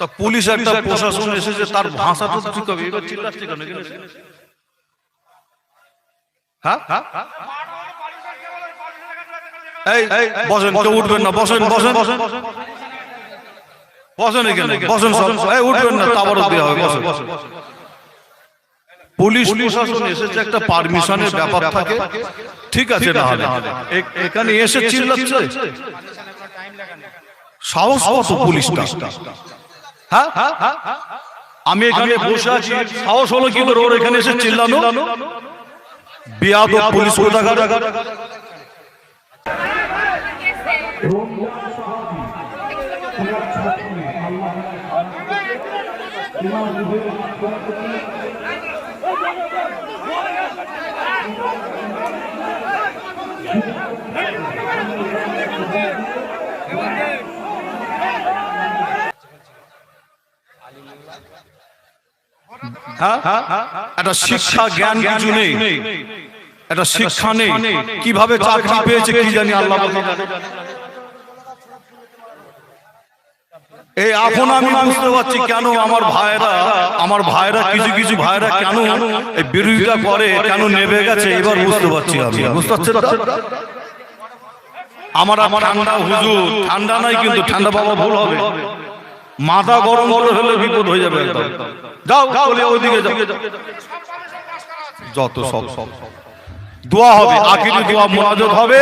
তা পুলিশ একটা প্রশাসন এসেছে তার ভাষাটা তো ঠিক হবে এবার চিল্লাচ্ছে কেন? হ্যাঁ? এই এই বসেন কেউ উঠবেন না বসেন বসেন বসেন। বসেন। এখানে বসেন সব। এই উঠবেন না তাবারও দেওয়া হবে বসেন। পুলিশ প্রশাসন এসেছে একটা পারমিশনের ব্যাপার থাকে। ঠিক আছে না হলে এখানে এসে চিল্লাচ্ছে। সাহস কত পুলিশটা? হ্যাঁ? আমি এখানে বসে আছি। সাহস হলো কি করে ওর এখানে এসে চিল্লানো। বিয়াদ পুলিশ কোথাকার? হ্যাঁ একটা শিক্ষা জ্ঞান কিছু নেই। একটা শিক্ষা নেই। কীভাবে চাকরি পেয়েছে কি জানি আল্লাহ এই এখন আমি বুঝতে পারছি কেন আমার ভাইরা আমার ভাইরা কিছু কিছু ভাইরা কেন এই বিরোধিতা করে কেন নেবে গেছে? এবার বুঝতে পারছি আমি। বুঝতে পারছেন আমার আমার ঠান্ডা হুজুর ঠান্ডা নাই কিন্তু ঠান্ডা বাবা ভুল হবে। মাথা গরম করে হলে বিপদ হয়ে যাবে একদম। যাও চলে ওইদিকে যাও যত সব। সব। দোয়া হবে আখিরি দোয়া মোনাজাত হবে।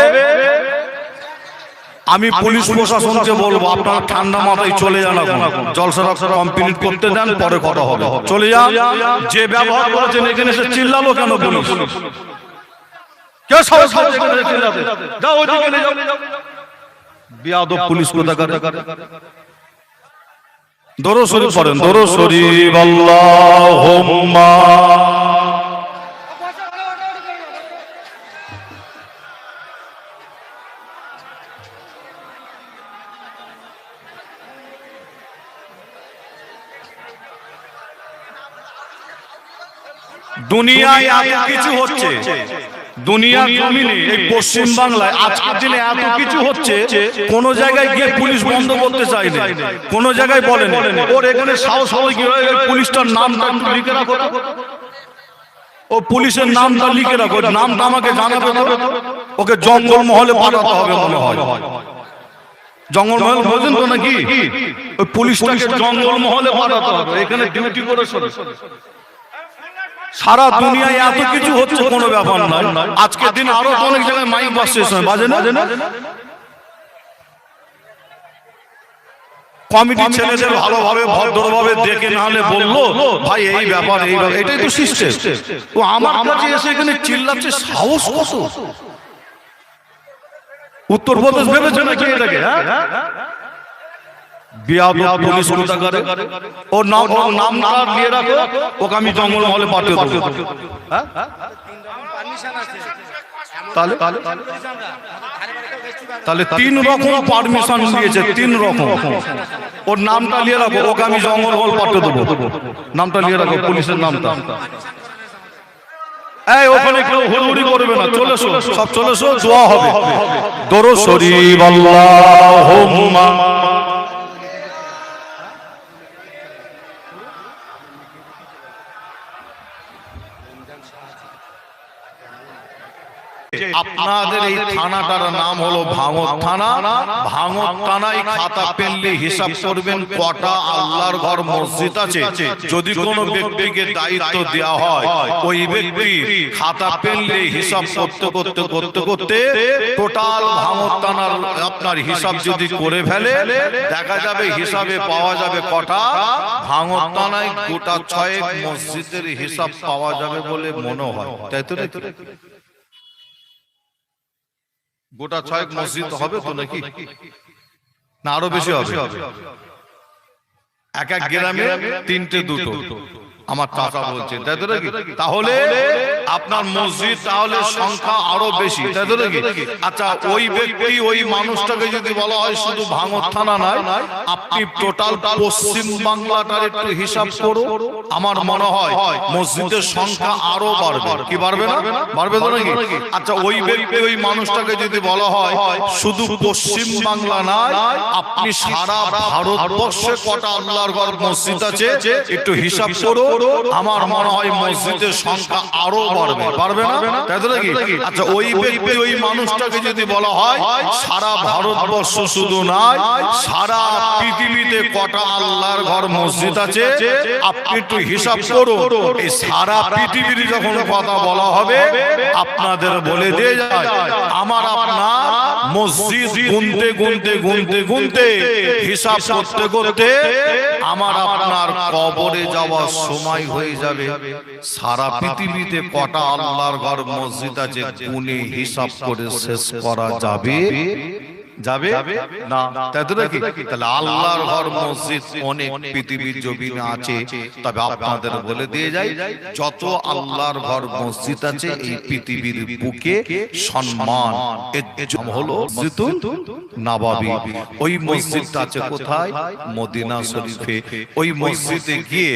আমি পুলিশ প্রশাসনকে বলব আপনারা ঠান্ডা মাথায় চলে যান এখন। জলসা কমপ্লিট করতে দেন পরে কথা হবে। চলে যান। যে ব্যবহার করেছেন এখানে এসে চিল্লালো কেন পুলিশ? কে সাহস চিল্লাতে যাও ওইদিকে যাও। বিয়াদব পুলিশ কোথাকার? দরো শরীফ পড়েন দরো শরীফ আল্লাহুম্মা দুনিয়ায় এত কিছু হচ্ছে। দুনিয়ার জমিনে এই পশ্চিম বাংলায় আজকের দিনে এত কিছু হচ্ছে কোন জায়গায় গিয়ে পুলিশ বন্ধ করতে চাই না কোন জায়গায় বলেন। ওর এখানে সাহস হবে কি? পুলিশটার লিখে রাখো ও পুলিশের নামটা লিখে রাখো। নামটা আমাকে জানাবে ওকে জঙ্গল মহলে পাঠাতে হবে মনে হয়। জঙ্গল মহল বোঝেন তো নাকি? ওই পুলিশটাকে জঙ্গল মহলে পাঠাতে হবে। এখানে ডিউটি করে সারা দুনিয়ায় এত কিছু হচ্ছে কোনো ব্যাপার না আজকের দিন আরও অনেক জায়গায় মাইক বাজছে বাজে না? কমিটি ছেলেদের ভালোভাবে ভদ্রভাবে দেখে না হলে বলল ভাই এই ব্যাপার এই ব্যাপার এটাই তো সিস্টেম। তো আমার কাছে এসে এখানে চিল্লাচ্ছে সাহস কত? উত্তরপ্রদেশ ভেবেছে নাকি এটাকে হ্যাঁ? ওর নাম ওর নামটা নিয়ে রাখো? ওকে আমি জঙ্গল মহলে পাঠিয়ে দেবো। হ্যাঁ? তাহলে? তাহলে তিন রকম পারমিশন দিয়েছে তিন রকম। ওর নামটা নিয়ে রাখো ওকে আমি জঙ্গল মহল পাঠিয়ে দেবো। নামটা নিয়ে রাখো পুলিশের নামটা। এই ওখানে কেউ হুড়ুহুড়ি করবে না চলে সব চলে দোয়া হবে। দরো শরীফ আল্লাহুম্মা। আপনাদের এই থানাটার নাম হলো ভাঙত থানা। ভাঙত থানায় খাতা পেনলে হিসাব করবেন কটা আল্লাহর ঘর মসজিদ আছে। যদি কোনো ব্যক্তিকে দায়িত্ব দেওয়া হয় ওই ব্যক্তি খাতা পেনলে হিসাব করতে করতে করতে করতে টোটাল ভাঙত থানার আপনার হিসাব যদি করে ফেলে দেখা যাবে হিসাবে পাওয়া যাবে কটা? ভাঙত থানায় গোটা ছয়েক মসজিদের হিসাব পাওয়া যাবে বলে মনে হয়। তাই তো? গোটা ছয়েক মসজিদ হবে তো নাকি? না আরও বেশি হবে। এক এক গ্রামে তিনটে দুটো। আমার চাচা বলছে তাই তো নাকি? তাহলে আপনার মসজিদ তাহলে সংখ্যা আরও বেশি তাই তো নাকি? আচ্ছা ওই ব্যক্তি ওই মানুষটাকে যদি বলা হয় শুধু ভাঙর থানা নয় আপনি টোটাল পশ্চিম বাংলাটার একটু হিসাব করো আমার মনে হয় মসজিদের সংখ্যা আরও বাড়বে। কি বাড়বে না? বাড়বে তো নাকি? আচ্ছা ওই ব্যক্তি ওই মানুষটাকে যদি বলা হয় শুধু পশ্চিম বাংলা নয় আপনি সারা ভারতবর্ষে কটা আল্লাহর ঘর মসজিদ আছে একটু হিসাব করো আমার মনে হয় মসজিদের সংখ্যা আরও বাড়বে। পারবে না? নাকি আচ্ছা ওই ব্যক্তি ওই মানুষটাকে যদি বলা হয় সারা ভারতবর্ষ শুধু নয় সারা পৃথিবীতে কটা আল্লাহর ঘর মসজিদ আছে? আপনি একটু হিসাব করো এই সারা পৃথিবীর যখন কথা বলা হবে আপনাদের বলে দিয়ে যায় আমার আপনার মসজিদ গুনতে গুনতে গুনতে গুনতে হিসাব করতে করতে আমার আপনার কবরে যাওয়ার সময় হয়ে যাবে। সারা পৃথিবীতে কটা আল্লাহর ঘর মসজিদ আছে গুনে হিসাব করে শেষ করা যাবে। যাবে? না। তাই তো নাকি তাহলে আল্লাহর ঘর মসজিদ অনেক পৃথিবীর জমিনে আছে। তবে আপনাদের বলে দিয়ে যাই যত আল্লাহর ঘর মসজিদ আছে এই পৃথিবীর বুকে সম্মান। হলো মসজিদুল নাবাবি। ওই মসজিদটা আছে কোথায়? মদিনা শরীফে। ওই মসজিদে গিয়ে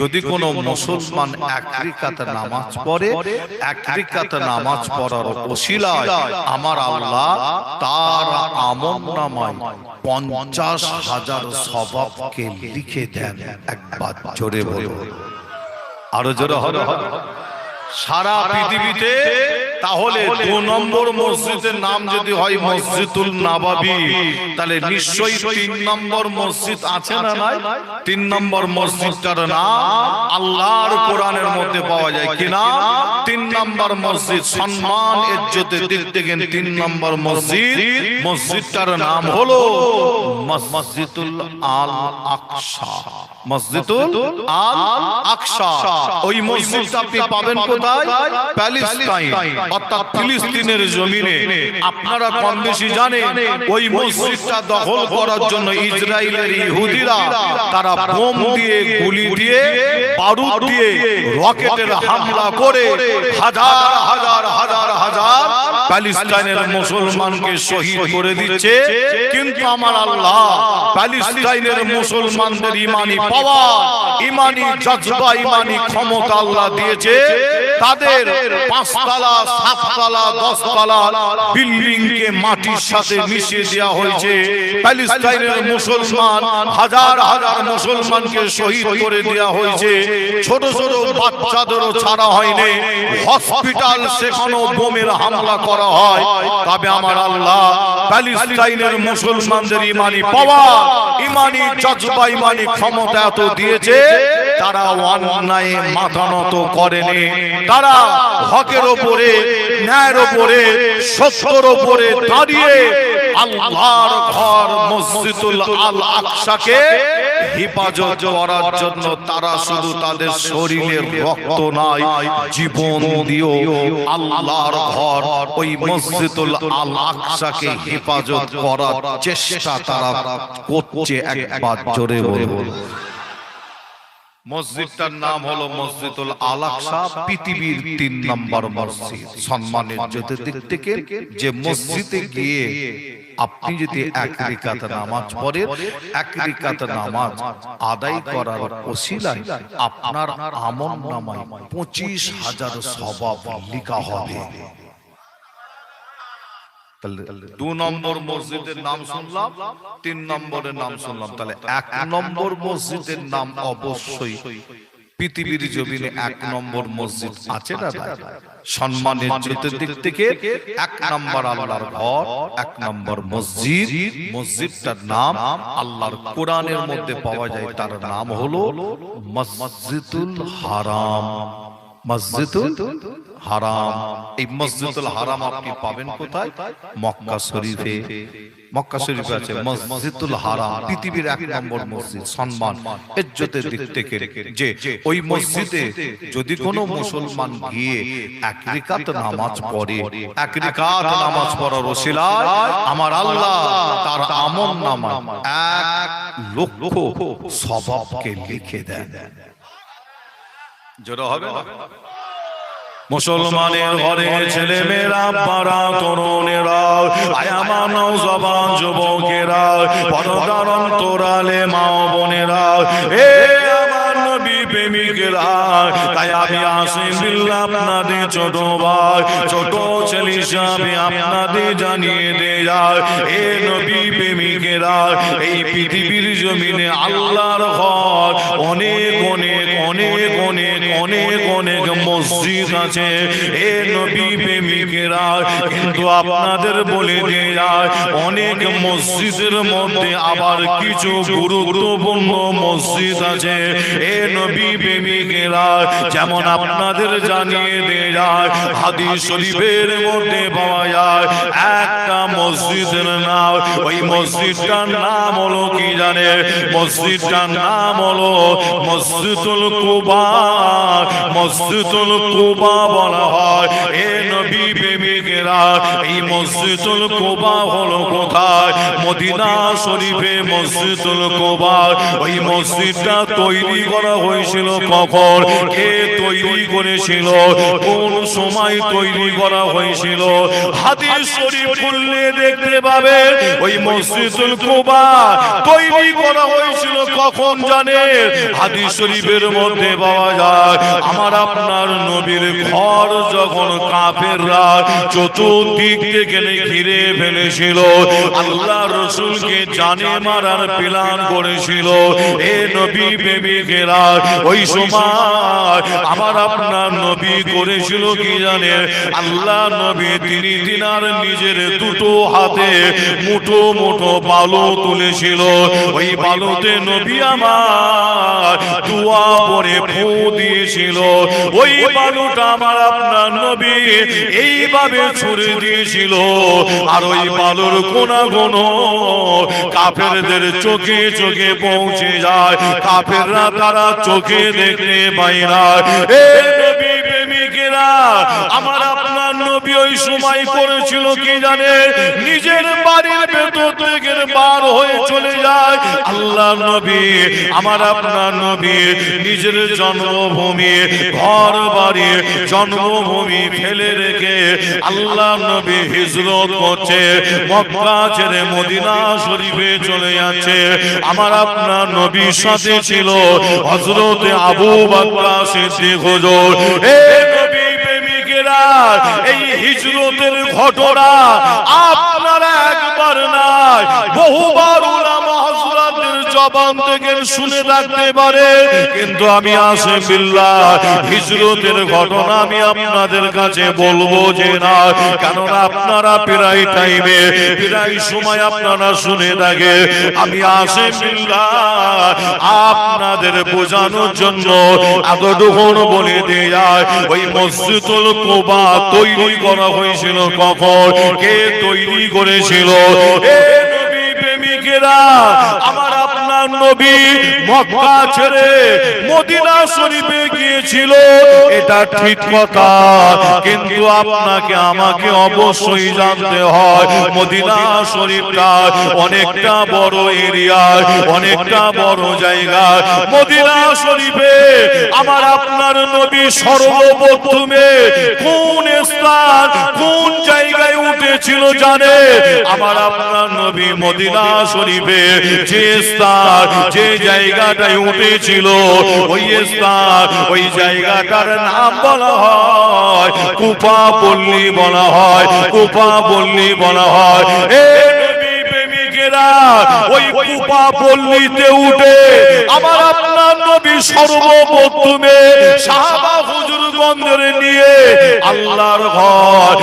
যদি কোনো মুসলমান এক রিকাত নামাজ পড়ে এক রিকাত নামাজ পড়ার ওসিলায় আমার আল্লাহ তার আমল নামায় পঞ্চাশ হাজার স্বভাবকে লিখে দেন একবার। জোরে বলো আরও জোরে হলো সারা পৃথিবীতে তাহলে দু নম্বর মসজিদের নাম যদি হয় মসজিদুল নাবাবি। তাহলে নিশ্চয়ই তিন নম্বর মসজিদ আছে না নাই? তিন নম্বর মসজিদটার নাম আল্লাহর কোরআনের মধ্যে পাওয়া যায় কিনা? তিন নম্বর মসজিদ সম্মান ইজ্জতের দিক থেকে তিন নম্বর মসজিদ। মসজিদটার নাম হলো মসজিদুল আল আকসা। মসজিদুল আল আকসা ওই মসজিদটা আপনি পাবেন কোথায়? অর্থাৎ ফিলিস্তিনের জমিনে। আপনারা কম বেশি জানেন, ওই মসজিদটা দখল করার জন্য ইসরায়েলের ইহুদিরা তারা বোম দিয়ে, গুলি দিয়ে, বারুদ দিয়ে, রকেটের হামলা করে হাজার হাজার হাজার হাজার মুসলমানকে শহীদ করে দিচ্ছে। কিন্তু আমার আল্লাহ প্যালেস্টাইনের মুসলমানদের ইমানি পাওয়া ইমানি জজবা ইমানি ক্ষমতা আল্লাহ দিয়েছে। তাদের পাঁচতলা সাততলা দশতলা বিল্ডিং কে মাটির সাথে মিশিয়ে দেওয়া হয়েছে। প্যালেস্টাইনের মুসলমান হাজার হাজার মুসলমানকে শহীদ করে দেওয়া হয়েছে। ছোট ছোট বাচ্চাদেরও ছাড়া হয়নি। হসপিটাল সেখানেও বোমের হামলা করা হয়। তবে আমার আল্লাহ প্যালেস্টাইনের মুসলমানদের ইমানি পাওয়া ইমানি জজবা ইমানি ক্ষমতা এত দিয়েছে। তারা অন্যায় মাথা নত করেনি। তারা হকের ওপরে, ন্যায়ের ওপরে, সত্যর ওপরে দাঁড়িয়ে আল্লাহর ঘর মসজিদুল আল আকসাকে হেফাজত করার জন্য তারা শুধু তাদের শরীরের রক্ত নাই জীবন দিও আল্লাহর ঘর ওই মসজিদুল আল আকসাকে হেফাজত করার চেষ্টা তারা করছে একবার জোরে বলব মসজিদটার নাম হলো মসজিদুল আলাকসা, পৃথিবীর তিন নম্বর মসজিদ। সম্মানের ইজ্জতের দিক থেকে যে মসজিদে গিয়ে আপনি যদি এক রিকাত নামাজ পড়েন, এক রিকাত নামাজ আদায় করার ওসিলায় আপনার আমল নামায় পঁচিশ হাজার স্বভাব লিখা হবে। তাহলে দু নম্বর মসজিদের নাম শুনলাম তিন নম্বরের নাম শুনলাম। তাহলে এক নম্বর মসজিদের নাম অবশ্যই পৃথিবীর জমিনে এক নম্বর মসজিদ আছে না সম্মানের থেকে এক নম্বর আল্লাহর ঘর এক নম্বর মসজিদ মসজিদটার নাম আল্লাহর কোরআনের মধ্যে পাওয়া যায় তার নাম হলো মসজিদুল হারাম। মসজিদুল হারাম। এই মসজিদুল হারাম আপনি পাবেন কোথায়? মক্কা শরীফে। মক্কা শরীফে আছে মসজিদুল হারাম। পৃথিবীর এক নম্বর মসজিদ। সম্মান ইজ্জতের দিক থেকে যে ওই মসজিদে যদি কোনো মুসলমান গিয়ে এক রিকাত নামাজ পড়ে এক রিকাত নামাজ পড়ার ওসিলায় আমার আল্লাহ তার আমল নামা এক লক্ষ স্বভাবকে লিখে দেন জোরে হবে না? মুসলমানের ঘরে ছেলে মেয়েরা পাড়া তরুণেরা আয়ামা নৌজবান যুবকেরা পদধারণ তোরালে মা বোনেরা, এ ছোট ছোট ছেলে জমিনে আল্লাহর ঘর, অনেক অনেক অনেক অনেক অনেক অনেক মসজিদ আছে। এ নবী প্রেমিকেরা কিন্তু আপনাদের বলে দিয়ে। অনেক মসজিদের মধ্যে আবার কিছু গুরুত্বপূর্ণ মসজিদ আছে। এ নবী প্রেমিকেরা, যেমন আপনাদের জানিয়ে দিয়ে, হাদিস শরীফের মধ্যে পাওয়া যায়, একটা মসজিদের নাম, ওই মসজিদটার নাম হলো কি জানে? মসজিদটার নাম হলো মসজিদুল কুবা। মসজিদুল কুবা বলা হয়। এ নবী প্রেমিকেরা, এই মসজিদুল কুবা হলো কোথায়? মদিনা শরীফে মসজিদুল কুবা। ওই মসজিদটা তৈরি করা হয়েছিল কখন? কে তৈরি করেছিল? কোন সময় তৈরি করা হয়েছিল? হাদিস শরীফ খুললে দেখতে পাবে ওই মসজিদুল কুবা তৈরি করা হয়েছিল কখন জানে হাদিস শরীফের মধ্যে পাওয়া যায়, আমার আপনার নবীর ঘর যখন কাফেররা চতুর্দিক থেকে ঘিরে ফেলেছিল। আল্লাহ রসুলকে জানে মারার প্ল্যান করেছিল। এ নবী প্রেমিকেরা ওই সময় আমার আপনার নবী করেছিল কি জানে? আল্লাহ নবী তিনি দিনার নিজের দুটো হাতে মুঠো মুঠো বালু তুলেছিল। ওই বালুতে নবী আমার দুয়া পরে ফু দিয়েছিল। ওই বালুটা আমার আপনার নবী এইভাবে ছুড়ে দিয়েছিল। আর ওই বালুর কোনা কোন কাফেরদের চোখে চোখে পৌঁছে যায়। কাফেররা তারা চোখে দেখতে পায় না। এ নবী প্রেমিকেরা আমার নবী ওই সময় করেছিল কি জানে? নিজের বাড়ির ভেতর বার হয়ে চলে যায়। আল্লাহ নবী, আমার আপনার নবী, নিজের জন্মভূমি ঘর বাড়ি জন্মভূমি ফেলে রেখে আল্লাহ নবী হিজরত করছে। মক্কা ছেড়ে মদিনা শরীফে চলে যাচ্ছে। আমার আপনার নবীর সাথে ছিল হজরতে আবু বাক্কা সিদ্দিক হুজুর। নবী এই হিজরতের ঘটনা আপনারা একবার নাই বহুবার উলামা হযরতের শুনে রাখতে পারে, কিন্তু আমি আসে বিল্লাহ, হিজরতের ঘটনা আমি আপনাদের কাছে বলব যে না, কেননা আপনারা প্রায় টাইমে প্রায় সময় আপনারা শুনে থাকে, আমি আসে বিল্লাহ, আপনাদের বোঝানোর জন্য এতটুকুন বলে দিয়ে যায় ওই মসজিদুল কোবা তৈরি করা হয়েছিল কখন, কে তৈরি করেছিল? এ আমার আপনার নবী মক্কা ছেড়ে মদিনা শরীফে গিয়েছিল। এটা ঠিক কথা, কিন্তু আপনাকে, আমাকে অবশ্যই জানতে হয়, মদিনা শরীফটা অনেকটা বড় এরিয়া, অনেকটা বড় জায়গা। মদিনা শরীফে আমার আপনার নবী সর্বপ্রথমে কোন স্থান, কোন জায়গায় উঠেছিল জানে? আমার আপনার নবী মদিনা শরীফে যে স্থান যে জায়গাটায় উঠেছিল ওই স্থান, ওই জায়গাটার নাম বলা হয়, কুপা পল্লী বলা হয়, কুপা পল্লী বলা হয়। উঠে, আমার আপনার নবী সর্বপ্রথমে সাহাবা হুজুর বন্দর নিয়ে আল্লাহর ঘর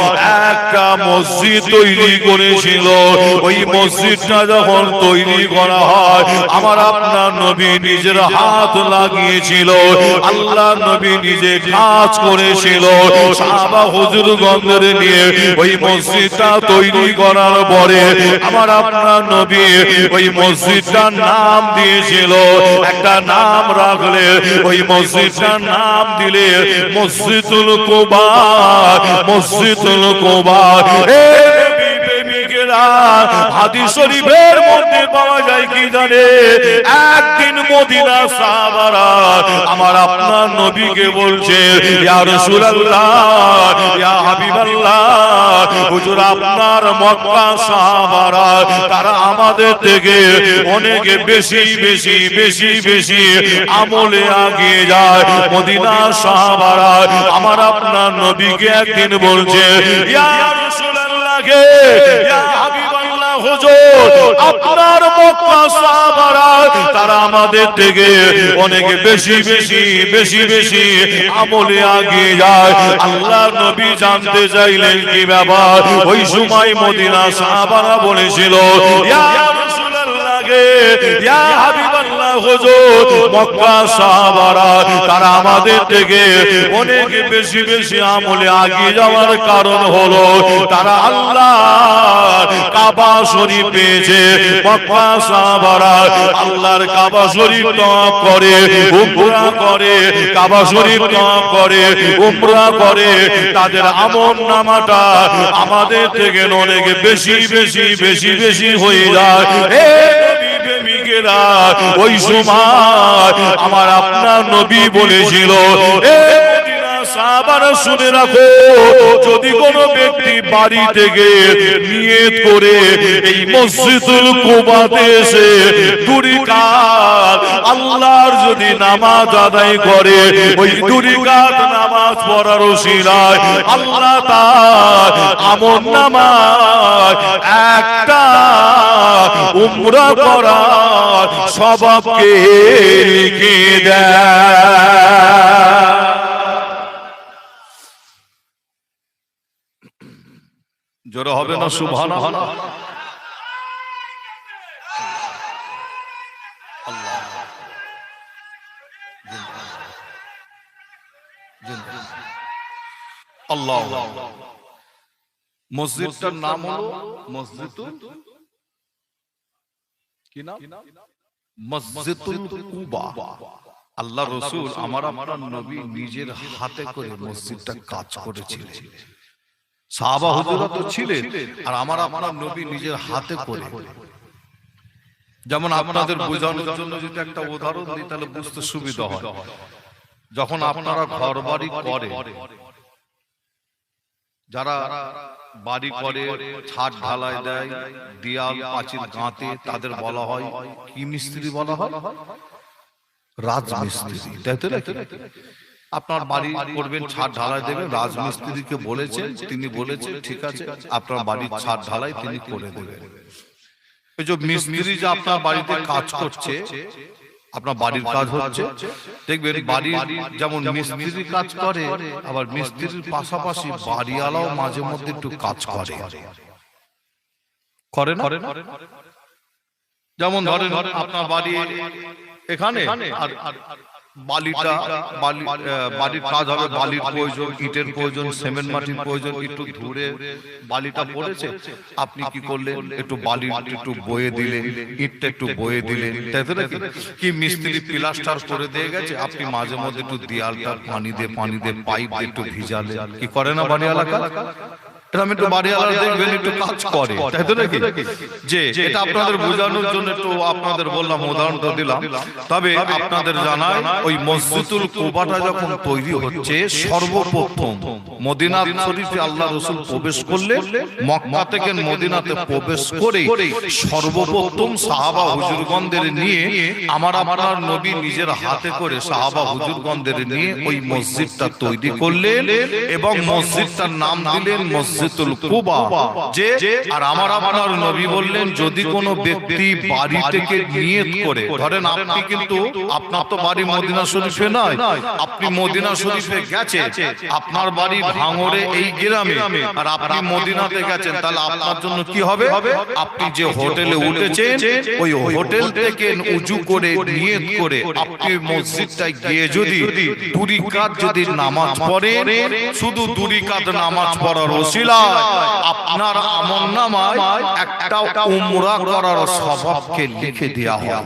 একটা মসজিদ তৈরি করেছিল। ওই মসজিদটা যখন তৈরি করা হয়, আমার আপনার নবী নিজের হাত লাগিয়েছিল। আল্লাহ নবী নিজে কাজ করেছিল। সাহাবা হুজুর গন্ধের নিয়ে ওই মসজিদটা তৈরি করার পরে আমার আপনার নবী ওই মসজিদটার নাম দিয়েছিল। একটা নাম রাখলে, ওই মসজিদটার নাম দিলে মসজিদুল কোবা মসজিদুল কোবা। আমার আপনার নবীকে বলছে আপনার মক্কা তারা আমাদের থেকে অনেক বেশি বেশি বেশি বেশি আমলে আগিয়ে যায়। মদিনা সাহাবারা আমার আপনার নবীকে একদিন বলছে হুজুর, আপনার তারা আমাদের থেকে অনেক বেশি বেশি বেশি বেশি আমলে আগিয়ে যায়। আল্লাহ নবী জানতে চাইলেন কি ব্যাপার? ওই সময় মদিনা সাহাবারা বলেছিল তারা আমাদের থেকে অনেক বেশি বেশি আমলে আগিয়ে যাওয়ার কারণ হলো, তারা আল্লাহ কাবা শরীফ পেয়েছে। মক্কা সাহাবারা আল্লাহর কাবা শরীফ তওয়াফ করে, উমরা করে, কাবা শরীফ তওয়াফ করে, উমরা করে। তাদের আমল নামাটা আমাদের থেকে অনেক বেশি বেশি বেশি বেশি হয়ে যায়। ওই সময় আমার আপনার নবী বলেছিল সাহাবারা শুনে যদি কোনো ব্যক্তি বাড়ি থেকে এই আল্লাহর যদি নামাজ আদায় করে, ওই দুরি নামাজ পড়ার ওসিলায় আল্লাহ তার আমল নামাজ, একটা উমরা করার স্বভাবকে লিখে দেয়। জোরে হবে না সুবহান আল্লাহ। মসজিদটার নাম হলো মসজিদুল কি নাম? মসজিদুল কুবা। আল্লাহ রসুল আমার আমার নবী নিজের হাতে করে মসজিদটা কাজ করেছিলেন। সাহাবা হুজুরা তো ছিলেন আর আমার আপনার নবী নিজের হাতে করে। যেমন আপনাদের বোঝানোর জন্য যদি একটা উদাহরণ দিই তাহলে বুঝতে সুবিধা হয়। যখন আপনারা ঘর বাড়ি করে যারা বাড়ি করে ছাদ ঢালাই দেয় দেয়াল পাঁচিল গাঁতে তাদের বলা হয় কি মিস্ত্রি বলা হয়? রাজমিস্ত্রি। তাই তো? আপনার বাড়ি করবেন ছাদ ঢালাই দেবেন রাজমিস্ত্রিকে বলেছেন তিনি বলেছেন ঠিক আছে আপনার বাড়ির ছাদ ঢালাই তিনি করে দেবেন। এই যে মিস্ত্রি যে আপনার বাড়িতে কাজ করছে আপনার বাড়ির কাজ হচ্ছে দেখবেন বাড়ির যেমন মিস্ত্রি কাজ করে আবার মিস্ত্রির পাশাপাশি বাড়িওয়ালাও মাঝে মধ্যে একটু কাজ করে। করে। না? যেমন ধরেন আপনার বাড়ি এখানে আর বালিটা বালি আহ, কাজ হবে বালির প্রয়োজন ইটের প্রয়োজন সিমেন্ট মাটির প্রয়োজন একটু ধুরে বালিটা পড়েছে? আপনি কি করলেন? একটু বালি একটু বয়ে দিলেন ইটটা একটু বয়ে দিলেন। তাই তো নাকি? কি মিস্ত্রি প্লাস্টার করে দিয়ে গেছে? আপনি মাঝে মধ্যে একটু দেয়ালটা পানি দিয়ে পানি দিয়ে পাইপ দিয়ে একটু ভিজালেন। কি করে না বাড়ি এলাকা? এরকম একটু বাড়িওয়ালা দেখবেন একটু কাজ করে তাই তো নাকি? যে এটা আপনাদের বোঝানোর জন্য একটু আপনাদের বললাম উদাহরণ তো দিলাম। তবে আপনাদের জানাই ওই মসজিদুল কুবাটা যখন তৈরি হচ্ছে সর্বপ্রথম মদিনা শরীফে আল্লাহ রসুল প্রবেশ করলে মক্কা থেকে মদিনাতে প্রবেশ করে সর্বপ্রথম সাহাবা হুজুরগণদের নিয়ে আমার আমার নবী নিজের হাতে করে সাহাবা হুজুরগণদের নিয়ে ওই মসজিদটা তৈরি করলেন এবং মসজিদটার নাম দিলেন মসজিদুল কুবা, যে, আর আমার আপনার নবী বললেন, যদি কোনো ব্যক্তি বাড়ি থেকে নিয়ত করে, ধরেন আপনি কিন্তু, আপনার তো বাড়ি মদিনা শরীফে নয়, আপনি মদিনা শরীফে গেছে আপনার বাড়ি ভাঙরে এই গ্রামে, আর আপনি মদিনাতে গেছেন, তাহলে আপনার জন্য কি হবে? আপনি যে হোটেলে উঠেছেন, ওই হোটেল থেকে উঁচু করে, নিয়ত করে, আপনি মসজিদটায় গিয়ে যদি দুরি কাত যদি নামাজ পড়েন, শুধু দুরি কাত নামাজ পড়ার ওসিলা আপনার আমল নামায় একটা উমরা করার স্বভাবকে লিখে দেওয়া হয়।